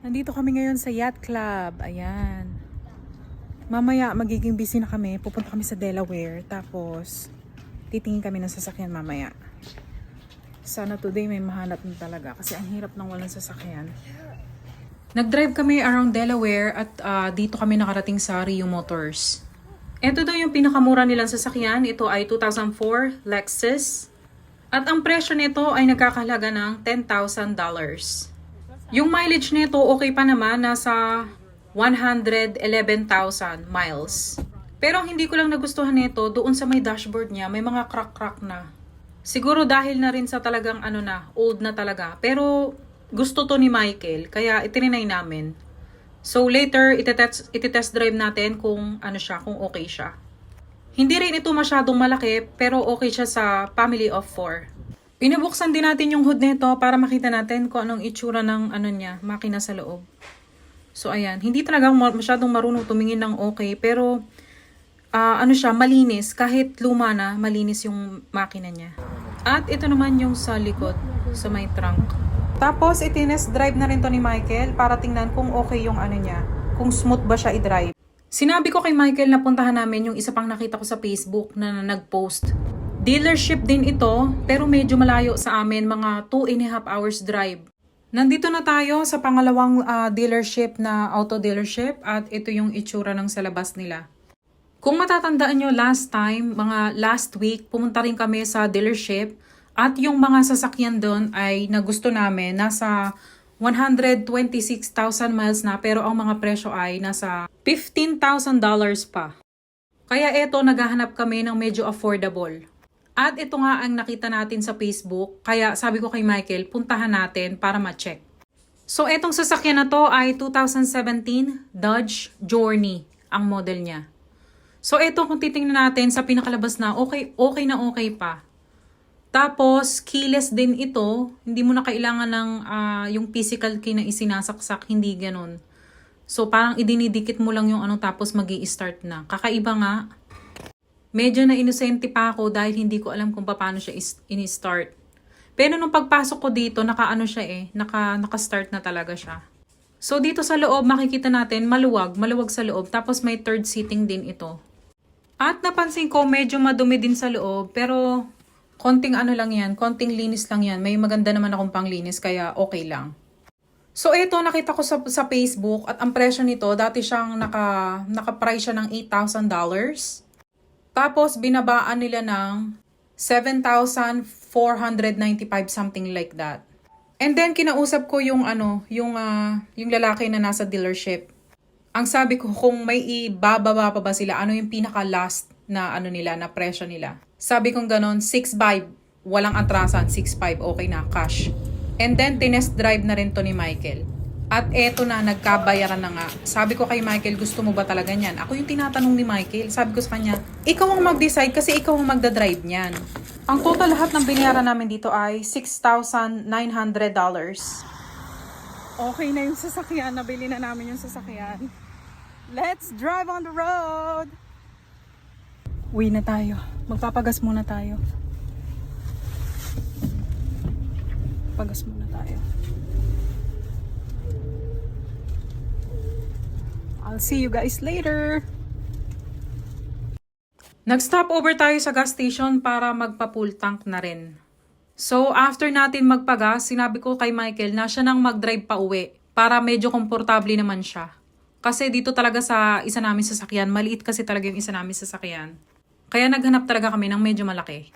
Nandito kami ngayon sa Yacht Club. Ayan. Mamaya magiging busy na kami. Pupunta kami sa Delaware. Tapos, titingin kami ng sasakyan mamaya. Sana today may mahanap na talaga kasi ang hirap ng walang sasakyan. Nag-drive kami around Delaware at ah, dito kami nakarating sa Rio Motors. Ito daw yung pinakamura nilang sasakyan. Ito ay 2004 Lexus. At ang presyo nito ay nagkakahalaga ng $10,000. Yung mileage nito okay pa naman, nasa 111,000 miles. Pero ang hindi ko lang nagustuhan nito, doon sa may dashboard niya, may mga crack-crack na. Siguro dahil na rin sa talagang ano na, old na talaga. Pero gusto to ni Michael, kaya itininay namin. So later, itetest, itetest drive natin kung ano siya, kung okay siya. Hindi rin ito masyadong malaki, pero okay siya sa family of 4. Inubuksan din natin yung hood nito para makita natin kung anong itsura ng ano niya, makina sa loob. So ayan, hindi talaga masyadong marunong tumingin ng okay pero uh, ano siya, malinis. Kahit luma na, malinis yung makina niya. At ito naman yung sa likod, sa may trunk. Tapos itinest drive na rin to ni Michael para tingnan kung okay yung ano niya, kung smooth ba siya i-drive. Sinabi ko kay Michael na puntahan namin yung isa pang nakita ko sa Facebook na nag-post Dealership din ito, pero medyo malayo sa amin, mga 2 and a half hours drive. Nandito na tayo sa pangalawang ah, dealership na auto dealership at ito yung itsura ng sa labas nila. Kung matatandaan nyo last time, mga last week, pumunta rin kami sa dealership at yung mga sasakyan doon ay nagusto namin nasa 126,000 miles na pero ang mga presyo ay nasa $15,000 pa. Kaya eto naghahanap kami ng medyo affordable. At ito nga ang nakita natin sa Facebook, kaya sabi ko kay Michael, puntahan natin para ma-check. So etong sasakyan na to ay 2017 Dodge Journey ang model niya. So eto kung titingnan natin sa pinakalabas na okay okay na okay pa. Tapos keyless din ito, hindi mo na kailangan ng ah, yung physical key na isinasaksak, hindi ganun. So parang idinidikit mo lang yung ano tapos magi start na. Kakaiba nga. Medyo na inosente pa ako dahil hindi ko alam kung paano siya is- ini-start. Pero nung pagpasok ko dito, naka-ano siya eh, naka, naka-start na talaga siya. So dito sa loob, makikita natin maluwag, maluwag sa loob. Tapos may third seating din ito. At napansin ko, medyo madumi din sa loob. Pero konting ano lang yan, konting linis lang yan. May maganda naman akong panglinis, kaya okay lang. So ito, nakita ko sa, sa Facebook at ang presyo nito, dati siyang naka, naka-price siya ng $8,000. Tapos binabaan nila ng 7,495 something like that. And then kinausap ko yung ano, yung ah, yung lalaki na nasa dealership. Ang sabi ko kung may ibababa pa ba sila, ano yung pinaka last na ano nila, na presyo nila. Sabi kong ganon, 6.5, walang atrasan, 6.5, okay na, cash. And then, tinest drive na rin to ni Michael. At eto na, nagkabayaran na nga. Sabi ko kay Michael, gusto mo ba talaga niyan? Ako yung tinatanong ni Michael. Sabi ko sa kanya, ikaw ang mag-decide kasi ikaw ang magdadrive niyan. Ang total lahat ng binayaran namin dito ay $6,900. Okay na yung sasakyan. Nabili na namin yung sasakyan. Let's drive on the road! Uwi na tayo. Magpapagas muna tayo. Pagas muna tayo. I'll see you guys later. Nag-stop over tayo sa gas station para magpa-full tank na rin. So, after natin magpagas, sinabi ko kay Michael na siya nang mag-drive pa uwi para medyo komportable naman siya. Kasi dito talaga sa isa namin sasakyan, maliit kasi talaga yung isa namin sasakyan. Kaya naghanap talaga kami ng medyo malaki.